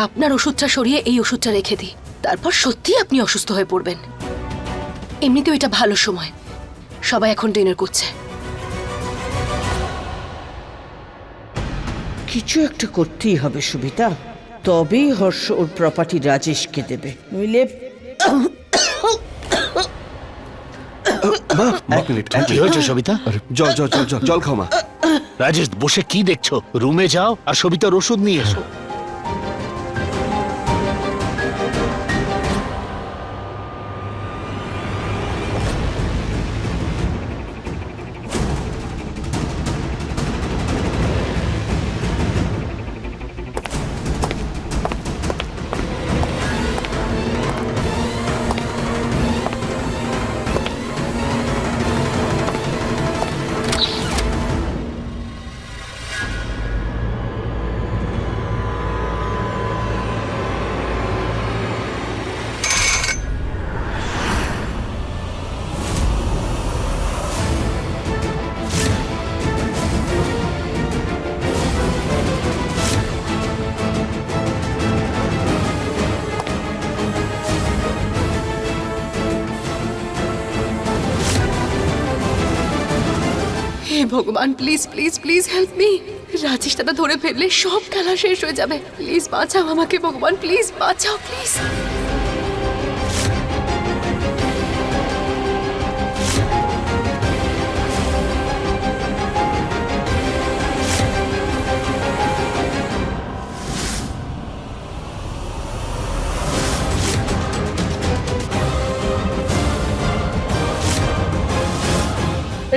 একবার আপনার ওষুধটা সরিয়ে এই ওষুধটা রেখে দিই। তারপর সত্যি আপনি অসুস্থ হয়ে পড়বেন। এমনিতেও এটা ভালো সময়। সবাই এখন ডিনার করছে। কিছু একটা করতেই হবে সুবিধা। তবেই হর্ষ ওর প্রপার্টি রাজেশকে দেবে। নইলে এক মিনিট কি হয়েছে সবিতা? জল জল জল জল। জল খাও মা। রাজেশ বসে কি দেখছ? রুমে যাও আর সবিতার ওষুধ নিয়ে এসো। ভগবান please please please help me Rajesh দাদা ধরে ফেললে সব খেলা শেষ হয়ে যাবে। প্লিজ বাঁচাও আমাকে, ভগবান প্লিজ বাঁচাও প্লিজ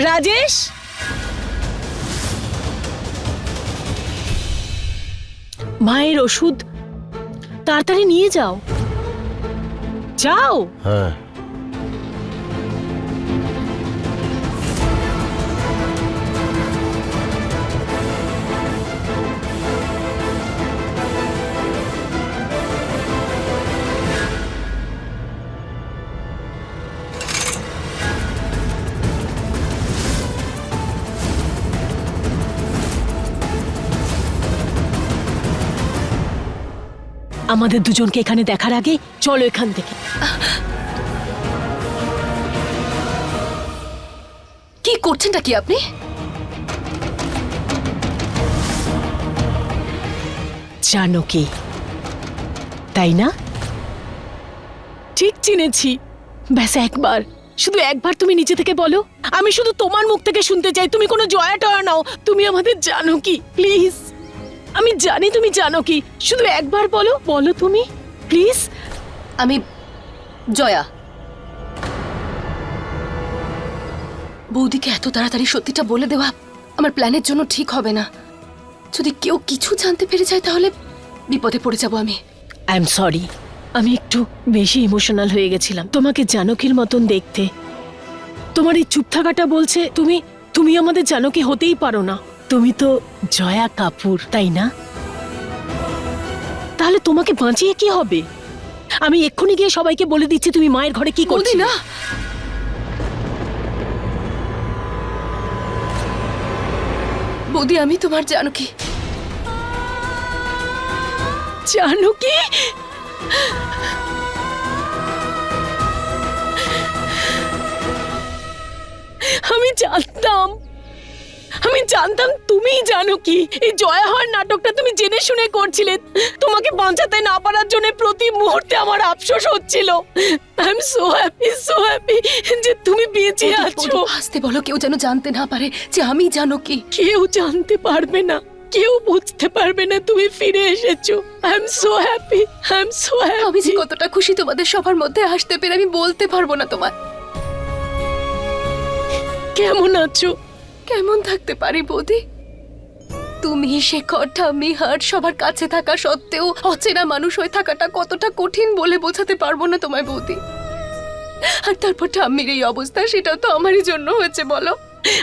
রাজেশ? মায়ের ওষুধ। তাড়াতাড়ি নিয়ে যাও। যাও। হ্যাঁ। আমাদের দুজনকে এখানে দেখার আগে চলো এখান থেকে। কি করছেনটা কি আপনি? জানো কি? তাই না? ঠিক চিনেছি। ব্যাস একবার। শুধু একবার তুমি নিজে থেকে বলো। আমি শুধু তোমার মুখ থেকে শুনতে চাই। তুমি কোনো জয়া টয়া নাও। তুমি আমাদের জানো কি? প্লিজ। আমি জানি তুমি জানো কি। শুধু একবার বলো বলো তুমি। প্লিজ আমি জয়া। বৌদিকে এত তাড়াতাড়ি সত্যিটা বলে দেওয়া আমার প্ল্যানের জন্য ঠিক হবে না। যদি কেউ কিছু জানতে পেরে যায় তাহলে বিপদে পড়ে যাব আমি। আই এম সরি আমি একটু বেশি ইমোশনাল হয়ে গেছিলাম। তোমাকে জানকীর মতন দেখতে। তোমার এই চুপ থাকাটা বলছে তুমি তুমি আমাদের জানকী হতেই পারো না। তুমি তো জয়া কাপুর তাই না? তাহলে তোমাকে বাঁচিয়ে কি হবে? আমি এক্ষুনি গিয়ে সবাইকে বলে দিচ্ছি তুমি মায়ের ঘরে কি করছি। না। বৌদি আমি তোমার জানো কি জানকী? আমি জানতাম। আমি জানতাম তুমিই জানো কি। এই জয়া হওয়ার নাটকটা তুমি জেনে শুনে করছিলে। তোমাকে বাঁচাতে না পারার জন্য প্রতি মুহূর্তে আমার আফসোস হচ্ছিল। I am so happy so happy যে তুমি বেঁচে আছো। আসতে বলো কেউ যেন জানতে না পারে যে আমি জানো কি। কেউ জানতে পারবে না কেউ বুঝতে পারবে না তুমি ফিরে এসেছ। I am so happy I am so happy আমি যে কতটা খুশি তোমাদের সবার মধ্যে আসতে পেরে আমি বলতে পারব না তোমার কেমন আছো? কেমন থাকতে পারি বৌদি? তুমি শেখর হাট সবার কাছে থাকা সত্ত্বেও অচেনা মানুষ হয়ে থাকাটা কতটা কঠিন বলে বোঝাতে পারব না তোমায় বৌদি। আর তারপর ঠাম্মির এই অবস্থা সেটাও তো আমারই জন্য হয়েছে, বলো।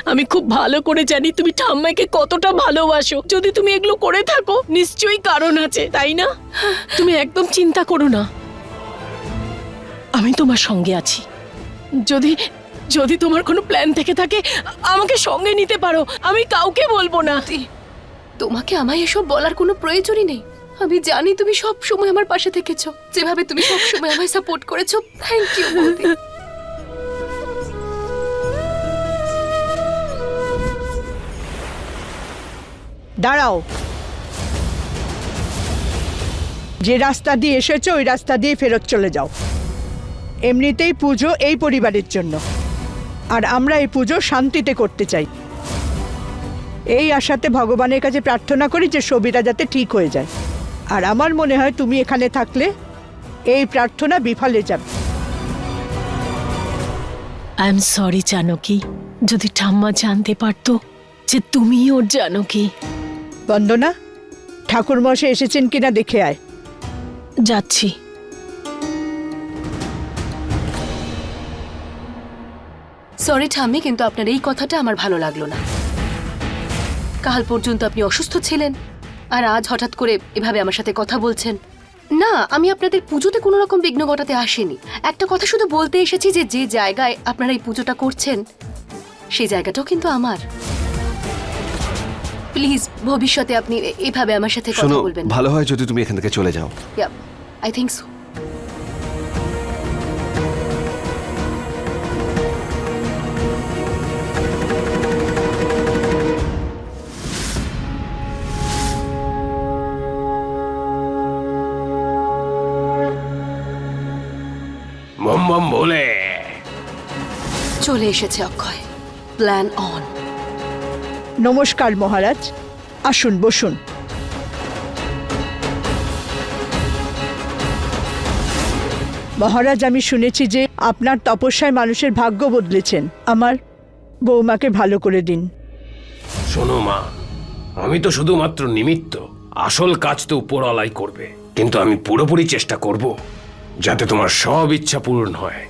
আমি খুব ভালো করে জানি তুমি ঠাম্মাকে কতটা ভালোবাসো। যদি তুমি এগুলো করে থাকো, নিশ্চয়ই কারণ আছে, তাই না? তুমি একদম চিন্তা করো না। আমি তোমার সঙ্গে আছি। যদি যদি তোমার কোনো প্ল্যান থেকে থাকে আমাকে সঙ্গে নিতে পারো। আমি কাউকে বলব না। তোমাকে আমায় এসব বলার কোনো প্রয়োজনই নেই। আমি জানি তুমি সব সময় আমার পাশে থেকেছো। যেভাবে তুমি সব সময় আমায় সাপোর্ট করেছ থ্যাংক ইউ বৌদি দাঁড়াও। যে রাস্তা দিয়ে এসেছ ওই রাস্তা দিয়ে ফেরত চলে যাও। এমনিতেই পুজো এই পরিবারের জন্য। আর আমরা এই পুজো শান্তিতে করতে চাই। এই আশাতে ভগবানের কাছে প্রার্থনা করি যে ছবিটা যাতে ঠিক হয়ে যায়। আর আমার মনে হয় তুমি এখানে থাকলে এই প্রার্থনা বিফলে যাবে। আই এম সরি জানকী যদি ঠাম্মা জানতে পারতো যে তুমি ওর জানকী বন্দনা ঠাকুরমশাই এসেছেন কিনা দেখে আয়। যাচ্ছি। সরি ঠাম্মি কিন্তু আপনার এই কথাটা আমার ভালো লাগল না। কাল পর্যন্ত আপনি অসুস্থ ছিলেন আর আজ হঠাৎ করে এভাবে আমার সাথে কথা বলছেন। না আমি আপনাদের পুজোতে কোনো রকম বিঘ্ন ঘটাতে আসিনি। একটা কথা শুধু বলতে এসেছি যে যে জায়গায় আপনারা এই পুজোটা করছেন সেই জায়গাটাও কিন্তু আমার। প্লিজ ভবিষ্যতে আপনি এভাবে আমার সাথে শোনো কথা বলবেন ভালো হয় যদি তুমি এখান থেকে চলে যাও। আই থিঙ্ক সো চলে এসেছে অক্ষয়। প্ল্যান অন নমস্কার মহারাজ। আসুন বসুন। মহারাজ আমি শুনেছি যে আপনার তপস্যায় মানুষের ভাগ্য বদলেছেন। আমার বৌমাকে ভালো করে দিন। শোনো মা। আমি তো শুধুমাত্র নিমিত্ত। আসল কাজ তো উপরওয়ালাই করবে। কিন্তু আমি পুরোপুরি চেষ্টা করব যাতে তোমার সব ইচ্ছা পূরণ হয়।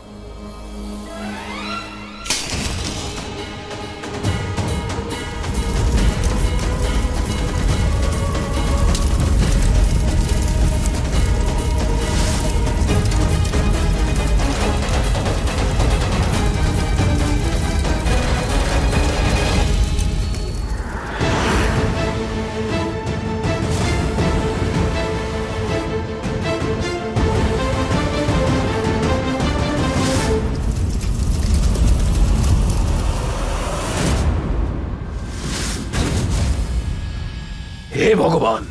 হে ভগবান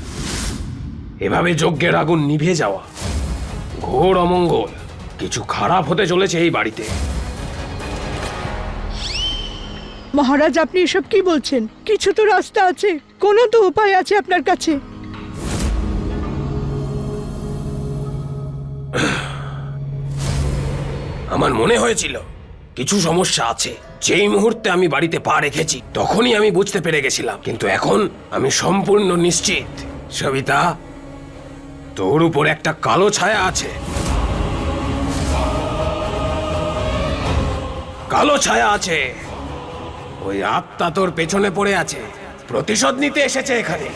এভাবে যজ্ঞের আগুন নিভে যাওয়া ঘোর অমঙ্গল কিছু খারাপ হতে চলেছে এই বাড়িতে। মহারাজ আপনি এসব কি বলছেন? কিছু তো রাস্তা আছে কোনো তো উপায় আছে আপনার কাছে। আমার মনে হয়েছিল কিছু সমস্যা আছে। যেই মুহূর্তে আমি বাড়িতে পা রেখেছি, তখনই আমি বুঝতে পেরে গেছিলাম। কিন্তু এখন আমি সম্পূর্ণ নিশ্চিত। সবিতা, তোর উপর একটা কালো ছায়া আছে। কালো ছায়া আছে। ওই আত্মা তোর পেছনে পড়ে আছে। প্রতিশোধ নিতে এসেছে এখানে।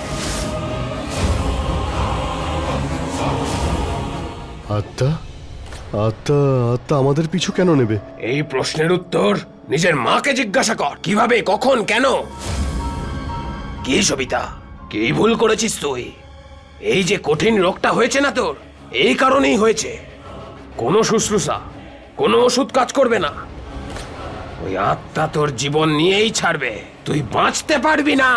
আত্মা? আত্মা আত্মা আমাদের পিছু কেন নেবে? এই প্রশ্নের উত্তর নিজের মাকে জিজ্ঞাসা কর। কীভাবে কখন কেন? কি সবিতা? কি ভুল করেছিস তুই? এই যে কঠিন রোগটা হয়েছে না তোর এই কারণেই হয়েছে। কোনো শুশ্রূষা কোনো ওষুধ কাজ করবে না। ওই আত্মা তোর জীবন নিয়েই ছাড়বে। তুই বাঁচতে পারবি না।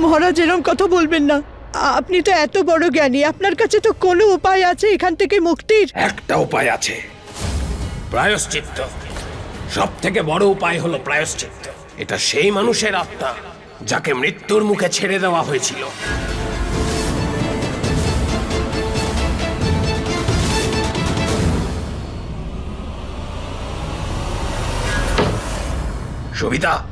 মহারাজ এরম কথা বলবেন না। আপনি তো এত বড় জ্ঞানী আপনার কাছে তো কোনো উপায় আছে এখান থেকে মুক্তির? একটা উপায় আছে। প্রায়শ্চিত্ত। সব থেকে বড় উপায় হলো প্রায়শ্চিত্ত। এটা সেই মানুষের আত্মা যাকে মৃত্যুর মুখে ছেড়ে দেওয়া হয়েছিল। সবিতা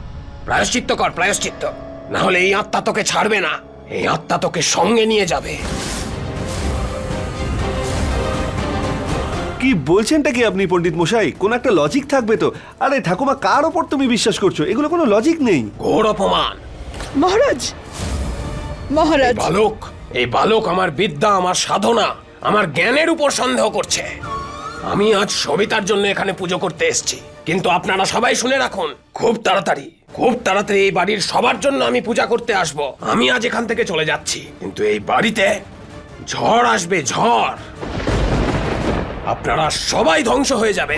প্রায়শ্চিত্ত কর প্রায়শ্চিত্ত। না হলে এই আত্মা তোকে ছাড়বে না। এই আত্মা তোকে সঙ্গে নিয়ে যাবে। কি বলছেনটা কি আপনি পণ্ডিত মশাই? কোন একটা লজিক থাকবে তো। আরে ঠাকুমা কার ওপর তুমি বিশ্বাস করছ? এগুলো কোনো লজিক নেই। ঘোর অপমান। মহারাজ! মহারাজ! বালক এই বালক আমার বিদ্যা আমার সাধনা আমার জ্ঞানের উপর সন্দেহ করছে। আমি আজ সবিতার জন্য এখানে পুজো করতে এসেছি। কিন্তু আপনারা সবাই শুনে রাখুন খুব তাড়াতাড়ি। খুব তাড়াতাড়ি এই বাড়ির সবার জন্য আমি পূজা করতে আসব। আমি আজ এখান থেকে চলে যাচ্ছি। কিন্তু এই বাড়িতে ঝড় আসবে, ঝড়। আপনারা সবাই ধ্বংস হয়ে যাবে।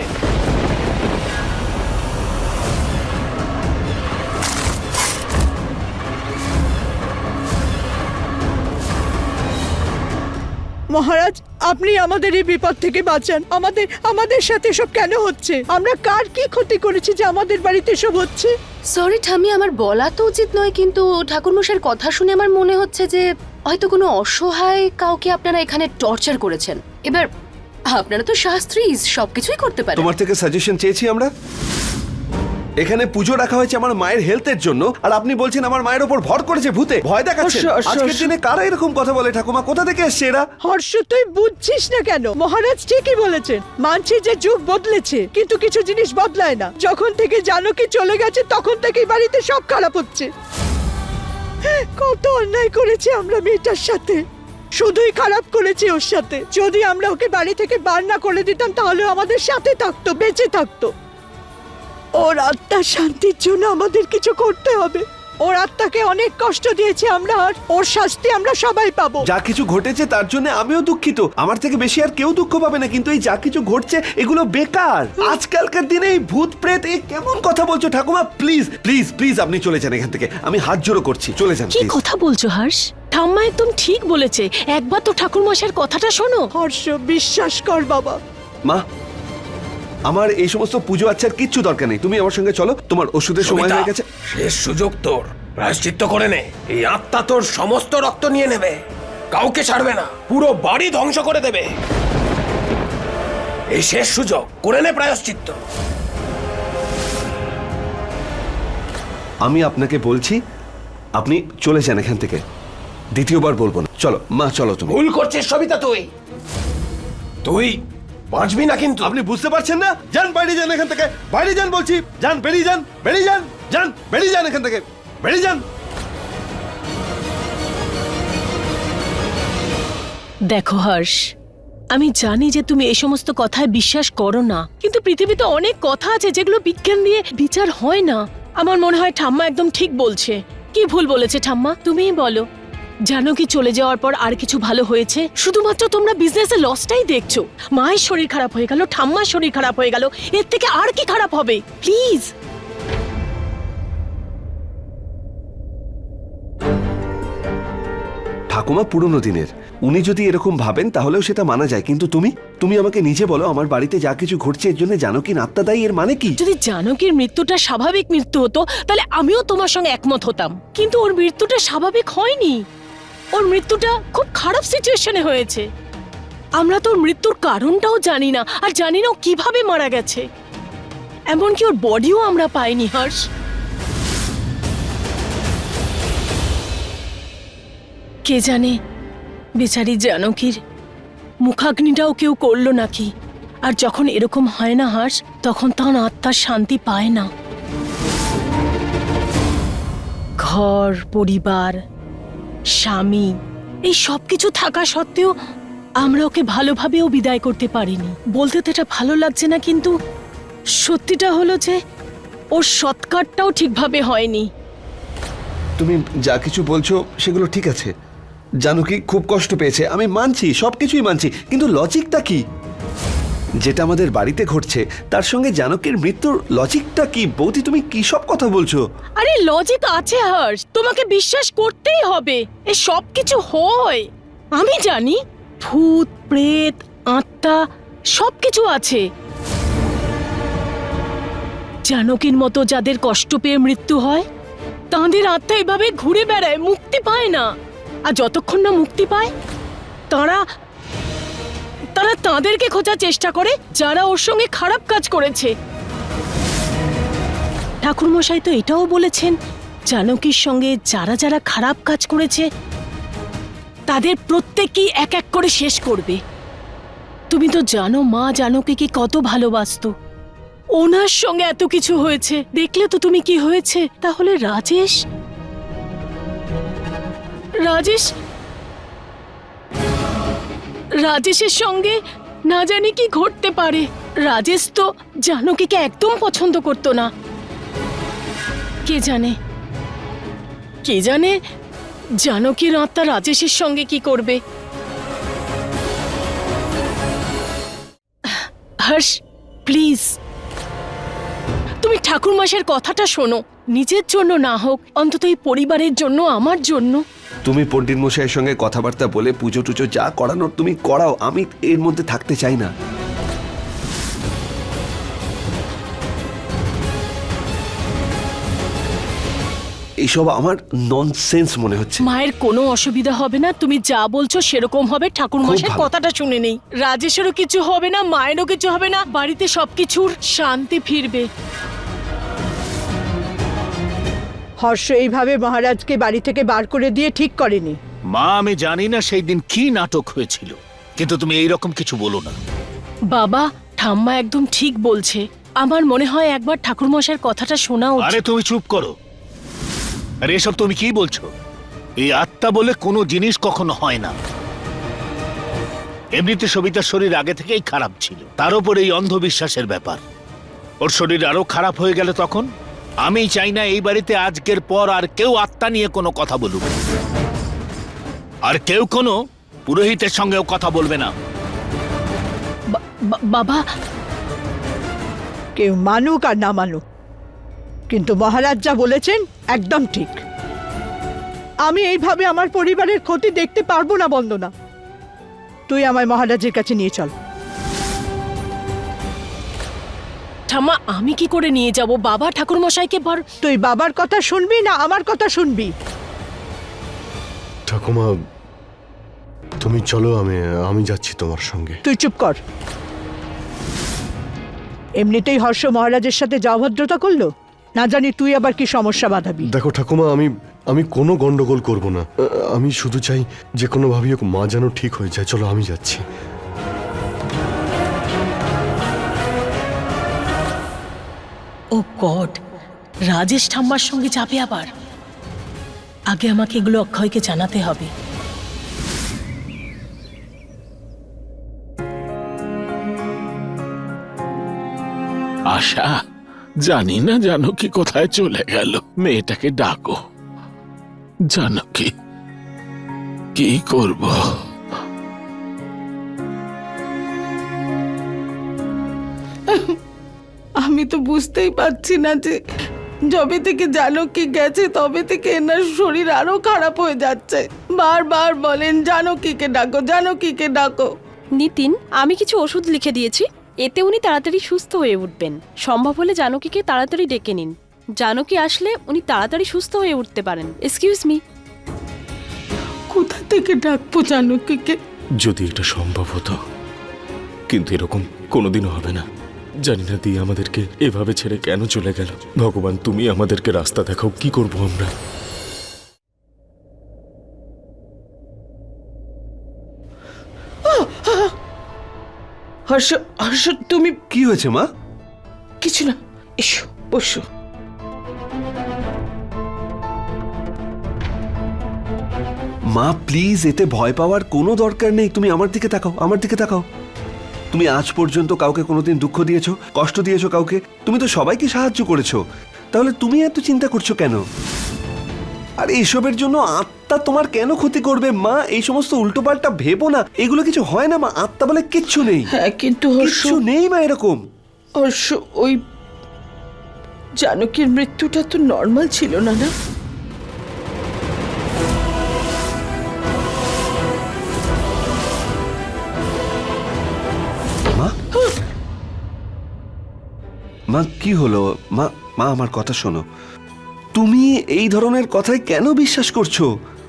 মহারাজ আপনি আমাদের এই বিপদ থেকে বাঁচান। আমাদের আমাদের সাথে সব কেন হচ্ছে? আমরা কার কি ক্ষতি করেছি যে আমাদের বাড়িতে সব হচ্ছে? সরি ঠামি আমার বলা তো উচিত নয় কিন্তু ঠাকুরমশাইয়ের কথা শুনে আমার মনে হচ্ছে যে হয়তো কোনো অসহায় কাউকে আপনারা এখানে টর্চার করেছেন। এবার আপনারা তো শাস্ত্রী সবকিছুই করতে পারেন। তোমার থেকে সাজেশন চেয়েছি আমরা? এখানে পুজো রাখা হয়েছে আমার মায়ের হেলথের জন্য আর আপনি বলছেন আমার মায়ের ওপর ভর করেছে ভূতে। ভয় দেখাচ্ছে আজকের। দিনে কারা এরকম কথা বলে ঠাকুমা? কোথা থেকে এসছে এরা? হর্ষ তুই বুঝছিস না কেন? মহারাজ ঠিকই বলেছেন মানছি যে যুগ বদলেছে কিন্তু কিছু জিনিস বদলায় না। যখন থেকে জানকী চলে গেছে তখন থেকেই বাড়িতে সব খারাপ হচ্ছে। কত অন্যায় করেছি আমরা মেয়েটার সাথে। শুধুই খারাপ করেছি ওর সাথে। যদি আমরা ওকে বাড়ি থেকে বার না করে দিতাম তাহলে ও আমাদের সাথে থাকতো বেঁচে থাকতো। ওর আত্মার শান্তির জন্য আমাদের কিছু করতে হবে। ওর আত্মাকে অনেক কষ্ট দিয়েছে আমরা আর ওর শাস্তি আমরা সবাই পাবো। যা কিছু ঘটেছে তার জন্য আমিও দুঃখিত। আমার থেকে বেশি আর কেউ দুঃখ পাবে না কিন্তু এই যা কিছু ঘটছে এগুলো বেকার। আজকালকার দিনে এই ভূত প্রেত এই কেমন কথা বলছো ঠাকুমা? প্লিজ প্লিজ প্লিজ আপনি চলে যান এখান থেকে। আমি হাত জোড়ো করছি চলে যান কি please। কথা বলছো হর্ষ? ঠাম্মা একদম ঠিক বলেছে। একবার তো ঠাকুর মশাইয়ের কথাটা শোনো। হর্ষ বিশ্বাস কর বাবা। মা আমার এই সমস্ত পুজো আচ্ছার কিচ্ছু দরকার নেই। তুমি আমার সঙ্গে চলো তোমার ওষুধের সময় হয়ে গেছে। শেষ সুযোগ তোর। প্রায়শ্চিত্ত করে নে। এই আত্মা তোর সমস্ত রক্ত নিয়ে নেবে। কাউকে ছাড়বে না পুরো বাড়ি ধ্বংস করে দেবে। এই শেষ সুযোগ করে নে প্রায়শ্চিত্ত। আমি আপনাকে বলছি আপনি চলে যান এখান থেকে। দ্বিতীয়বার বলব না। চলো মা চলো তুমি। ভুল করছিস সবিতা তুই। তুই বাঁচবি না কিন্তু। আপনি বুঝতে পারছেন না? যান বাইরে যান এখান থেকে। বাইরে যান বলছি। যান বেরিয়ে যান বেরিয়ে যান যান বেরিয়ে যান এখান থেকে। বেরিয়ে যান। দেখো হর্ষ আমি জানি যে তুমি এই সমস্ত কথায় বিশ্বাস করো না কিন্তু পৃথিবীতে অনেক কথা আছে যেগুলো বিজ্ঞান দিয়ে বিচার হয় না। আমার মনে হয় ঠাম্মা একদম ঠিক বলছে। কি ভুল বলেছে ঠাম্মা? তুমিই বলো। জানো কি চলে যাওয়ার পর আর কিছু ভালো হয়েছে? শুধুমাত্র তোমরা বিজনেসে লসটাই দেখছ। মায়ের শরীর খারাপ হয়ে গেল ঠাম্মার শরীর খারাপ হয়ে গেল এর থেকে আর কি খারাপ হবে? প্লিজ ঠাকুমা পুরনো দিনের। উনি যদি এরকম ভাবেন তাহলেও সেটা মানা যায়। কিন্তু তুমি? তুমি আমাকে নিজে বলো আমার বাড়িতে যা কিছু ঘটছে এর জন্য জানো কি নাত্তা দায়ী এর মানে কি? যদি জানকীর মৃত্যুটা স্বাভাবিক মৃত্যু হতো তাহলে আমিও তোমার সঙ্গে একমত হতাম। কিন্তু ওর মৃত্যুটা স্বাভাবিক হয়নি। ওর মৃত্যুটা খুব খারাপ সিচুয়েশনে হয়েছে। আমরা তো ওর মৃত্যুর কারণটাও জানি না, আর জানি না ও কীভাবে মারা গেছে। এমনকি ওর বডিও আমরা পাইনি, হর্ষ। কে জানে? বেচারি জানকীর মুখাগ্নিটাও কেউ করল নাকি? আর যখন এরকম হয় না হাস তখন তখন আত্মার শান্তি পায় না। ঘর, পরিবার স্বামী, এই সব কিছু থাকা সত্ত্বেও আমরা ওকে ভালোভাবেও বিদায় করতে পারিনি। বলতে তো এটা ভালো লাগছে না, কিন্তু সত্যিটা হলো যে ওর সৎকারটাও ঠিকভাবে হয়নি। তুমি যা কিছু বলছো সেগুলো ঠিক আছে। জানো কি, খুব কষ্ট পেয়েছে। আমি মানছি সব কিছুই মানছি, কিন্তু লজিকটা কি? যেটা আমাদের বাড়িতে ঘটছে, তার সঙ্গে জানকের মৃত্যুর লজিকটা কি? বৌদি, তুমি কি সব কথা বলছো? আরে লজিক আছে, হর্ষ। তোমাকে বিশ্বাস করতেই হবে। এ সব কিছু হয়। আমি জানি, ভূত, প্রেত, আত্মা সব কিছু আছে। জানকীর মতো যাদের কষ্ট পেয়ে মৃত্যু হয়, তাঁদের আত্মা এভাবে ঘুরে বেড়ায়, মুক্তি পায় না। আর যতক্ষণ না মুক্তি পায়, তারা তারা তাদেরকে খোঁজার চেষ্টা করে, যারা ওর সঙ্গে খারাপ কাজ করেছে। ঠাকুরমশাই তো এটাও বলেছেন জানকীর সঙ্গে যারা যারা খারাপ কাজ করেছে, তাদের প্রত্যেককেই এক এক করে শেষ করবে। তুমি তো জানো মা জানকীকে কত ভালোবাসতো। ওনার সঙ্গে এত কিছু হয়েছে, দেখলে তো তুমি কি হয়েছে, তাহলে রাজেশ? রাজেশ রাজেশের সঙ্গে না জানি কি ঘটতে পারে। রাজেশ তো জানকীকে একদম পছন্দ করতো না। কে জানে? কে জানে জানকীর আত্মা রাজেশের সঙ্গে কি করবে? হর্ষ, প্লিজ। তুমি ঠাকুর মাসের কথাটা শোনো। নিজের জন্য না হোক, অন্তত এই পরিবারের জন্য, আমার জন্য। তুমি পণ্ডিত মশাইয়ের সঙ্গে কথাবার্তা বলে পুজো টুজো যা করানোর তুমি করাও আমি এর মধ্যে থাকতে চাই না। এইসব আমার ননসেন্স মনে হচ্ছে। মায়ের কোনো অসুবিধা হবে না তুমি যা বলছো সেরকম হবে ঠাকুর মশাই ভালো। কথাটা শুনে নেই। রাজেশেরও কিছু হবে না মায়েরও কিছু হবে না বাড়িতে সবকিছুর শান্তি ফিরবে। হর্ষ এইভাবে মহারাজকে বাড়ি থেকে বার করে দিয়ে ঠিক করেনি। মা আমি জানি না সেই দিন কি নাটক হয়েছিল কিন্তু তুমি এইরকম কিছু বলো না। বাবা ঠাম্মা একদম ঠিক বলছে। আমার মনে হয় একবার ঠাকুর মশাইয়ের কথাটা শোনা আরে উচিত তুমি চুপ করো। আরে এসব তুমি কি বলছো? এই আত্মা বলে কোনো জিনিস কখনো হয় না। এমনিতে সবিতার শরীর আগে থেকেই খারাপ ছিল। তার উপর এই অন্ধবিশ্বাসের ব্যাপার। ওর শরীর আরও খারাপ হয়ে গেল তখন? আমি চাই না এই বাড়িতে আজকের পর আর কেউ আত্মা নিয়ে কোনো কথা বলুক। আর কেউ কোনো পুরোহিতের সঙ্গেও কথা বলবে না। বাবা। কেউ মানুক আর না মানুক। কিন্তু মহারাজ যা বলেছেন একদম ঠিক। আমি এইভাবে আমার পরিবারের ক্ষতি দেখতে পারব না বন্দনা। তুই আমায় মহারাজের কাছে নিয়ে চল। ঠাম্মা আমি কি করে নিয়ে যাব? বাবা ঠাকুর মশাইকে বর তুই বাবার কথা শুনবি না আমার কথা শুনবি? ঠাকুমা তুমি চলো আমি আমি যাচ্ছি তোমার সঙ্গে। তুই চুপ কর। এমনিতেই হর্ষ মহারাজের সাথে যা অভদ্রতা করল? না জানি তুই আবার কি সমস্যা বাঁধাবি? দেখো ঠাকুমা আমি আমি কোনো গন্ডগোল করব না। আমি শুধু চাই যে কোনোভাবেই হোক মা যেন ঠিক হয়ে যায়। চলো আমি যাচ্ছি। ও গড রাজেশ ঠাম্মার সঙ্গে যাবে আবার? আগে আমাকে এগুলো অক্ষয়কে জানাতে হবে। আশা, জানি না জানো কি কোথায় চলে গেল। মেয়েটাকে ডাকো। জানো কি কি করব? আমি তো বুঝতেই পারছি না যে যবে থেকে জানকী গেছে তবে থেকে এনার শরীর আরও খারাপ হয়ে যাচ্ছে। বারবার বলেন জানকীকে ডাকো জানকীকে ডাকো। নিতিন আমি কিছু ওষুধ লিখে দিয়েছি। এতে উনি তাড়াতাড়ি সুস্থ হয়ে উঠবেন। সম্ভব হলে জানকীকে তাড়াতাড়ি ডেকে নিন। জানকী আসলে উনি তাড়াতাড়ি সুস্থ হয়ে উঠতে পারেন। এক্সকিউজ মি কোথা থেকে ডাকবো জানকীকে? যদি এটা সম্ভব হতো কিন্তু এরকম কোনোদিনও হবে না। জানি না দিয়ে আমাদেরকে এভাবে ছেড়ে কেন চলে গেল। ভগবান তুমি আমাদেরকে রাস্তা দেখাও কি করব আমরা? হর্ষ হর্ষ তুমি কি হয়েছে মা? কিছু না এসো বসো। মা প্লিজ এতে ভয় পাওয়ার কোনো দরকার নেই। তুমি আমার দিকে তাকাও আমার দিকে তাকাও। তুমি আজ পর্যন্ত কাউকে কোনোদিন দুঃখ দিয়েছ কষ্ট দিয়েছ কাউকে? তুমি তো সবাইকে সাহায্য করেছ। তাহলে তুমি এত চিন্তা করছ কেন? আর এসবের জন্য আত্মা তোমার কেন ক্ষতি করবে? মা এই সমস্ত উল্টোপাল্টা ভেবো না। এগুলো কিছু হয় না মা। আত্মা বলে কিচ্ছু নেই। হ্যাঁ কিন্তু হর্ষ কিচ্ছু নেই মা এরকম। হর্ষ ওই জানকীর মৃত্যুটা তো নর্মাল ছিল না না মা কি হলো? মা মা আমার কথা শোনো। তুমি এই ধরনের কথায় কেন বিশ্বাস করছ?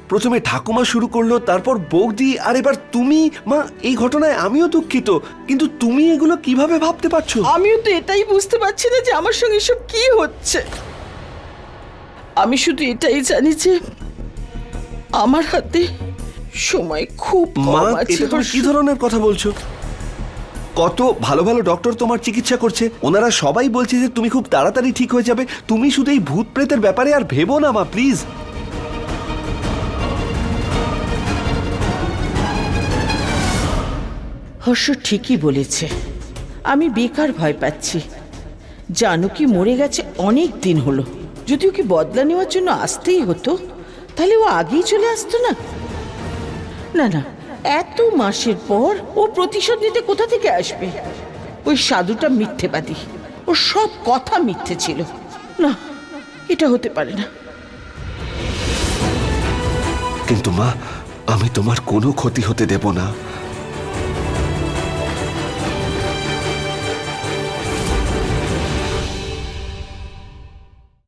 প্রথমে ঠাকুমা শুরু করল তারপর বৌদি আর এবার তুমি। মা এই ঘটনায় আমিও দুঃখিত কিন্তু তুমি এগুলো কীভাবে ভাবতে পারছ? আমিও তো এটাই বুঝতে পারছি না যে আমার সঙ্গে এসব কি হচ্ছে। আমি শুধু এটাই জানি যে আমার হাতে সময় খুব মা। কি ধরনের কথা বলছো? কত ভালো ভালো ডক্টর তোমার চিকিৎসা করছে। ওনারা সবাই বলছে যে তুমি খুব তাড়াতাড়ি ঠিক হয়ে যাবে। তুমি শুধু এই ভূত প্রেতের ব্যাপারে আর ভেবো না মা প্লিজ হর্ষ ঠিকই বলেছে। আমি বেকার ভয় পাচ্ছি। জানকী মরে গেছে অনেক দিন হলো। যদি ওকে বদলা নেওয়ার জন্য আসতেই হতো, তাহলে ও আগেই চলে আসতো না? না না এত মাসের পর ও প্রতিশোধ নিতে কোথা থেকে আসবে? ওই সাধুটা মিথ্যেবাদী। ও সব কথা মিথ্যে ছিল। না, এটা হতে পারে না। কিন্তু মা, আমি তোমার কোনো ক্ষতি হতে দেব না।